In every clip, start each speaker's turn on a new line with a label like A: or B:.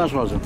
A: Ben soracağım.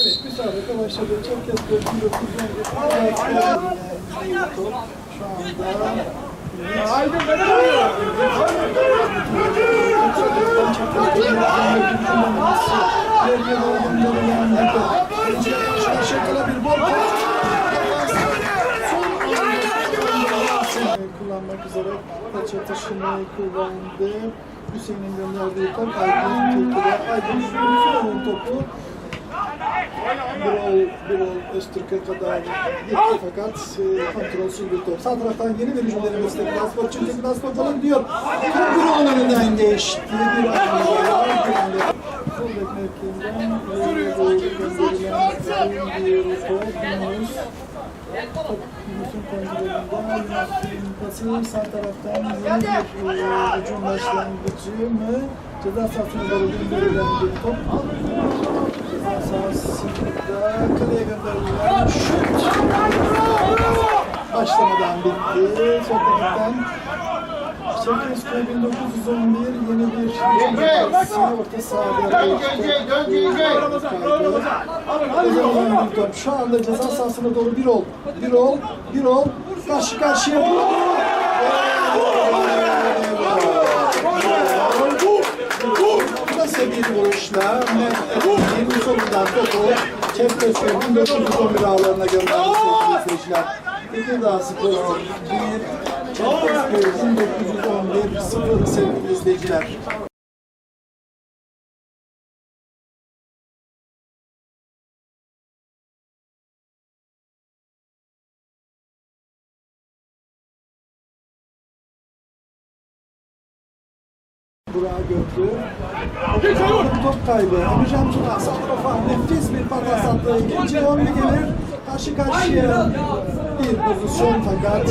B: Evet, müsabaka başladı. Çok kez 4911 Kullanmak üzere taç atışını kullandı. Hüseyin'in gönderdiği top Aydın Tilki'de. Aydın Hüseyin'in topu Birol, Birol Öztürk'e kadar gitti fakat e, kontrolsüz bir top. Sağ taraftan yeni bir hücum denemesi de Glasgow çünkü Glasgow falan gidiyor. Top Birol'un önünden geçti. Bir bir anda. Sol bek mevkiinden ileriye doğru gönderilen bir top. Yunus. Top Yunus'un kontrolünden Yunus'un pası sağ taraftan yeni bir e, hücum başlangıcı mı? Ceza sahasına doğru gönderilen bir top. Ceza sahasında kaleye gönderilen şut. Başlamadan bitti. Sol taraftan Çerkezköy 1911 yeni bir pası orta sahada top. Şu anda ceza sahasına doğru bir ol. Bir ol. Bir ol. Karşı karşıya vurdu. Bir vuruşla Mehmet'in solundan topu Çerkezköy 1911 ağlarına gönderdi sevgili izleyiciler. Tekirdağ Spor 1 Çerkezköy 1911 0 sevgili izleyiciler. Burak'ı gördü. Top kaybı. Emircan Tuna santrafa nefis bir patas attı. İkinci 11 gelir. Karşı karşıya bir pozisyon fakat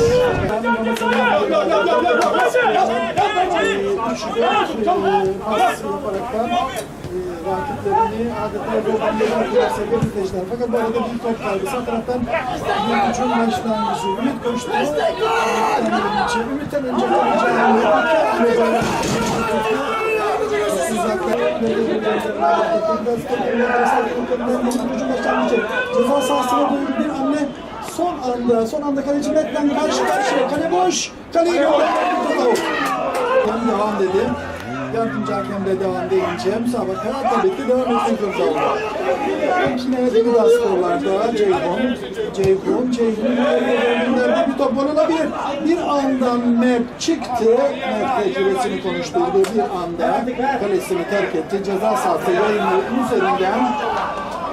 B: Pas yaparaktan e, rakiplerini adeta yorumluyorlar kadar sevgili izleyiciler. Fakat bu arada bir top kaybı. Sağ taraftan hücum başlangıcı. Ümit koştu. Ümit'ten önce, kalacağını Ceza sahasına doğru bir hamle son anda, son anda kaleci Metlen karşı karşıya. Kale boş. Kaleyi gönderdi. Ben devam dedim. Yardımcı hakem de devam deyince müsabaka tabii ki devam etmek zorunda oldu. Yine Tekirdağ sporlarda Ceyhun, Ceyhun, Ceyhun gönderdi bir top olabilir. Bir anda Mert çıktı. Mert tecrübesini konuşturdu. Bir anda kalesini terk etti. Ceza sahası yayını üzerinden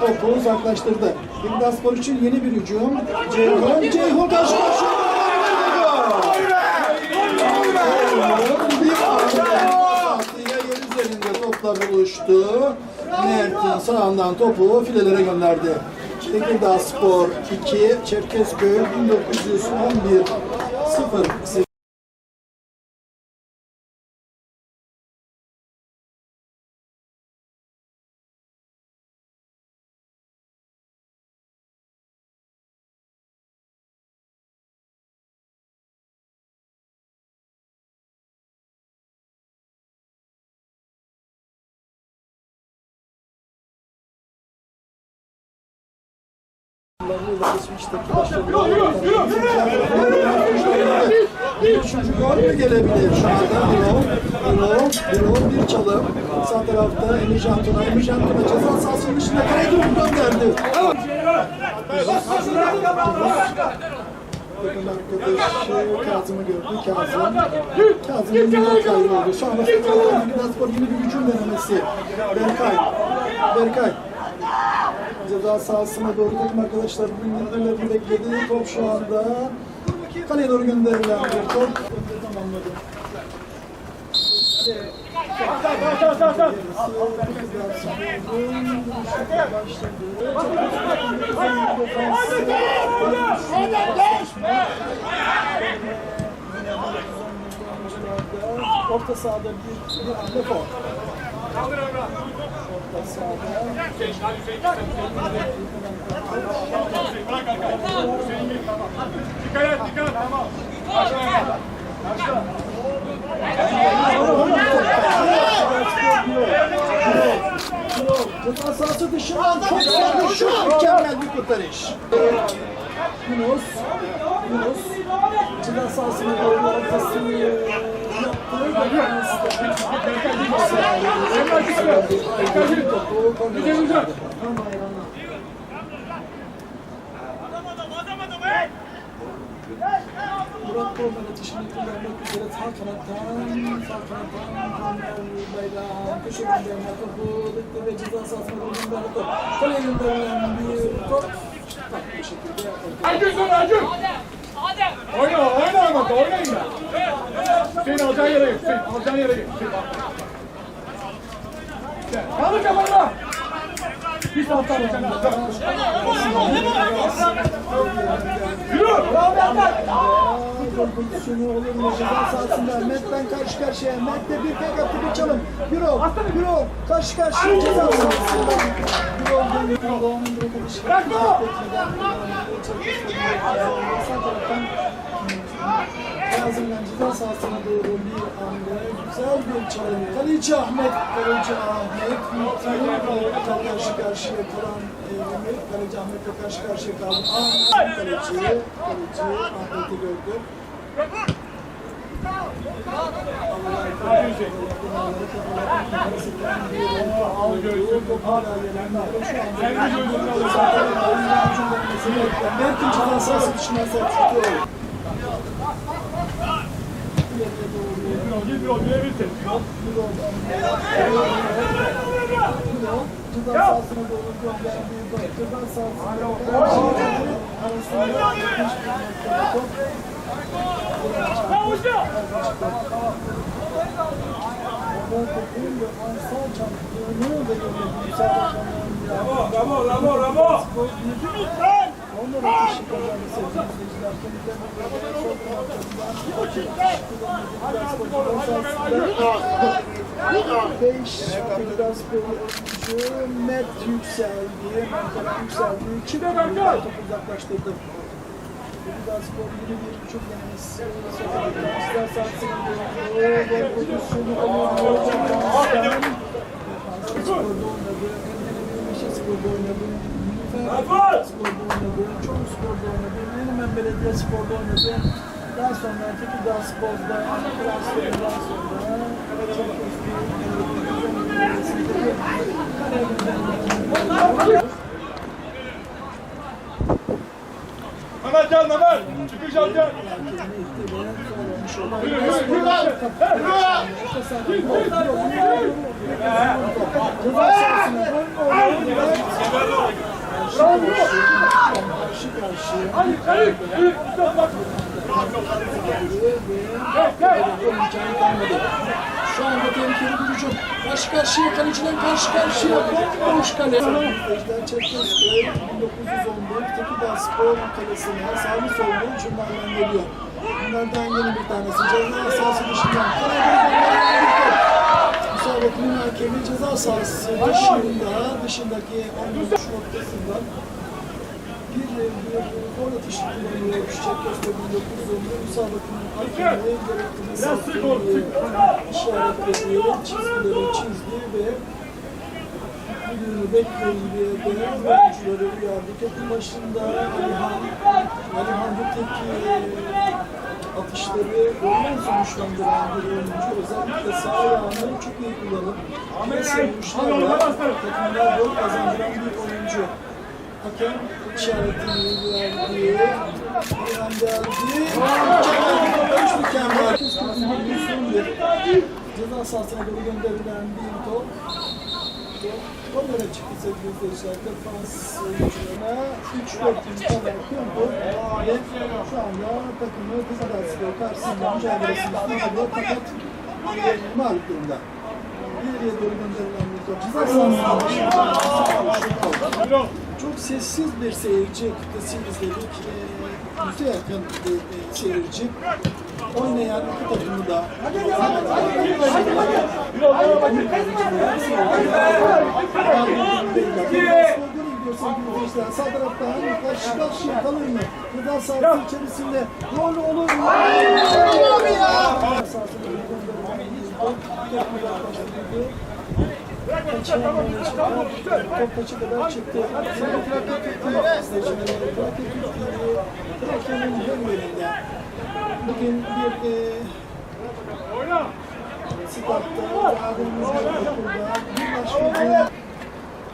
B: topu uzaklaştırdı. Tekirdağ spor için yeni bir hücum. Ceyhun, Ceyhun karşı karşıya. Bir anda topla buluştu. Mert'in sağından topu filelere gönderdi. Tekirdağ Spor 2, Çerkezköy 1911 0 başarılı. Bir üçüncü gol mü gelebilir şu anda? Birol, Birol bir çalım. Sağ tarafta Emircan Tuna, Emircan Tuna ceza sahasının dışında kaleye doğru gönderdi. Takım arkadaşı Kazım'ı gördü. Kazım. Kazım'ın yine kayboldu. Şu anda Fenerbahçe Gidaspor yeni bir hücum denemesi. Berkay. Berkay. Ceza sahasına doğru takım arkadaşlar dinlemelerini bekledi. Top şu anda kaleye doğru gönderilen bir top. Orta sahada bir, bir faul. Orta sahada Ceza sahası dışından çok güzel bir şut, mükemmel bir kurtarış. Yunus, Yunus, ceza sahasına doğru ayağına. Murat Korner atışını kullanmak üzere sağ kanattan, sağ kanattan Korner bayrağı köşe gönderme topu dikti ve ceza sahasına doğru gönderdi. Kaleye gönderilen bir top. Farklı bir şekilde
A: Acun sonra Acun. Oyna, oyna ama oynayın da. Hüseyin alacağın yere git. Hüseyin alacağın yere git. Kaldır kafanı. Bir saat daha sen Yürü.
B: Gol pozisyonu olur mu? Ceza sahasında Mert'ten karşı karşıya. Mert'te bir tek attı bir çalım. Birol, Birol karşı karşıya ceza sahasında. Doğan'ın bir arkadaşı.
A: Bırakma.
B: Sağ taraftan Kazım'dan ceza sahasına doğru bir anda güzel bir çalım. Kaleci Ahmet, Kaleci Ahmet. Mutlaka karşı karşıya kalan Emir. Kaleci Ahmet'le karşı karşıya kaldı. Ahmet kaleci, kaleci Ahmet'i gördü. Mert'in ceza sahası dışına sertlikti oldu.
A: Git bir ol, bilebilirsin.
B: Ceza sahasına doğru gönderdiği top. Ceza sahasında arasında yapmış bir noktada top. Orada topun ve ansal çarptığını da gördük. Müsaade
A: Bravo, bravo, bravo.
B: Onlar atışı kazandı sevgili izleyiciler. Kendilerine sol kanatlarından Beş biraz oyuncu Mert yükseldi. Mert yükseldi. İki topu uzaklaştırdı. Biraz spor yeni bir çok denemesi. İster sahasına doğru. Gol pozisyonu alıyor. Sporda oynadı. Meşe sporda oynadı. Nilüfer sporda oynadı. Çoğu sporda oynadı. Menemen Belediye sporda oynadı. Daha sonra Tekirdağ sporda transferinden sonra çok eski
A: Mehmet gel Mehmet. Çıkış alacaksın. Yürü, yürü, yürü. Hadi, hadi. Yürü,
B: imkanı kalmadı. Şu anda tehlikeli bir hücum. Karşı karşıya kaleciden karşı karşıya bomboş kale. Çerkezköy 1911 Tekirdağ Spor kalesine sağlı sollu hücumlardan geliyor. Bunlardan yeni bir tanesi. Ceza sahası dışından. Müsabakının hakemi ceza sahası dışında, dışındaki 13 noktasından bir, gol atışı kullanıyor. Çerkezköy 1911 müsabakının hakemi gerekli
A: Biraz sık ol,
B: mesafeyi
A: sık.
B: işaretledi, çizgileri çizdi ve müdürünü bekleyin diye de oyuncuları uyardı. Topun başında Alihan, Alihan Gültekin atışları golden sonuçlandıran bir oyuncu. Özellikle sağ ayağını çok iyi kullanıp yine vuruşlarla takımda gol kazandıran bir oyuncu. Hakem işaretini verdi. Geldi. Mükemmel bir kurtarış mükemmel. 141 bir. Ceza sahasına doğru gönderilen bir top. Onlara çıktı sevgili izleyiciler. Defans oyuncularına 3-4 yıl kadar kurdu. Ve şu anda takımı Kızıldağ karşısında mücadelesini sürdürüyor. Fakat mağlup durumda. İleriye doğru gönderilen bir top. Çok sessiz bir seyirci kitlesi izledik. E, yüze yakın bir e, seyirci. Oynayan iki takımı da Sağ taraftan karşı karşıya kalır mı? Gıda sahası içerisinde gol olur mu? Olur ya! Top kaça kadar çıktı. Trakya'nın hem yönünde. Bugün bir e, Statta, abimiz burada bir başka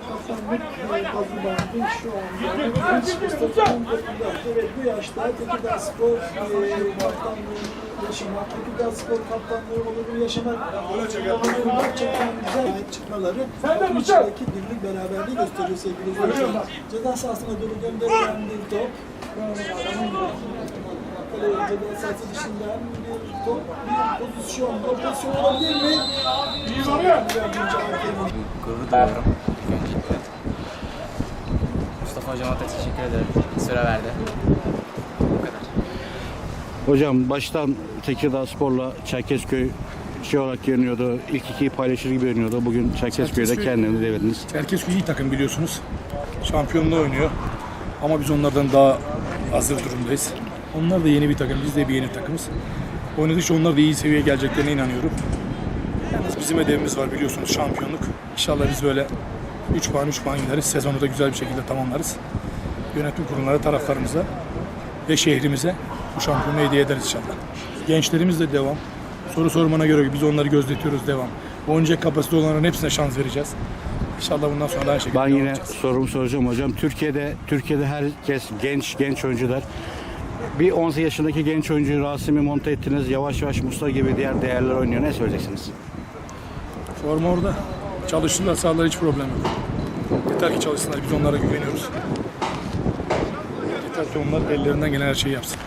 B: Kaptanlık hazırlandı şu anda. Mustafa'nın takımda. Evet bu yaşta Tekirdağ Spor e, kaptanlığını yaşamak, Tekirdağ Spor kaptanlığı oluru yaşamak onların gerçekten güzel ait çıkmaları bu içindeki birlik beraberliği gösteriyor sevgili izleyiciler. Ceza sahasına doğru gönderilen bir top. Kale sahası dışından bir top, bir pozisyon, gol pozisyonu olabilir mi? Yardımcı hakemin
C: Gurur duyuyorum ilk öncelikle. Mustafa Hocama da teşekkür ederim. Süre verdi. Bu kadar.
D: Hocam baştan Tekirdağ Spor'la Çerkezköy şey olarak görünüyordu. İlk ikiyi paylaşır gibi görünüyordu. Bugün Çerkezköy'de
E: Çerkezköy-
D: kendini devirdiniz.
E: Çerkezköy iyi takım biliyorsunuz. Şampiyonluğu oynuyor. Ama biz onlardan daha hazır durumdayız. Onlar da yeni bir takım, biz de bir yeni takımız. Oynadıkça onlar da iyi seviyeye geleceklerine inanıyorum. Yalnız bizim hedefimiz var biliyorsunuz şampiyonluk. İnşallah biz böyle 3 puan 3 puan gideriz. Sezonu da güzel bir şekilde tamamlarız. Yönetim kurumları taraftarımıza ve şehrimize bu şampiyonu hediye ederiz inşallah. Gençlerimiz de devam. Soru sormana göre biz onları gözletiyoruz devam. Oynayacak kapasite olanların hepsine şans vereceğiz. İnşallah bundan sonra aynı şekilde
D: Ben yine
E: edeceğiz.
D: sorumu soracağım hocam. Türkiye'de Türkiye'de herkes genç genç oyuncular. Bir 18 yaşındaki genç oyuncuyu Rasim'i monte ettiniz. Yavaş yavaş Musa gibi diğer değerler oynuyor. Ne söyleyeceksiniz?
E: Forma orada. Çalıştılar sağlar hiç problem yok. Yeter ki çalışsınlar biz onlara güveniyoruz. Yeter ki onlar ellerinden gelen her şeyi yapsın.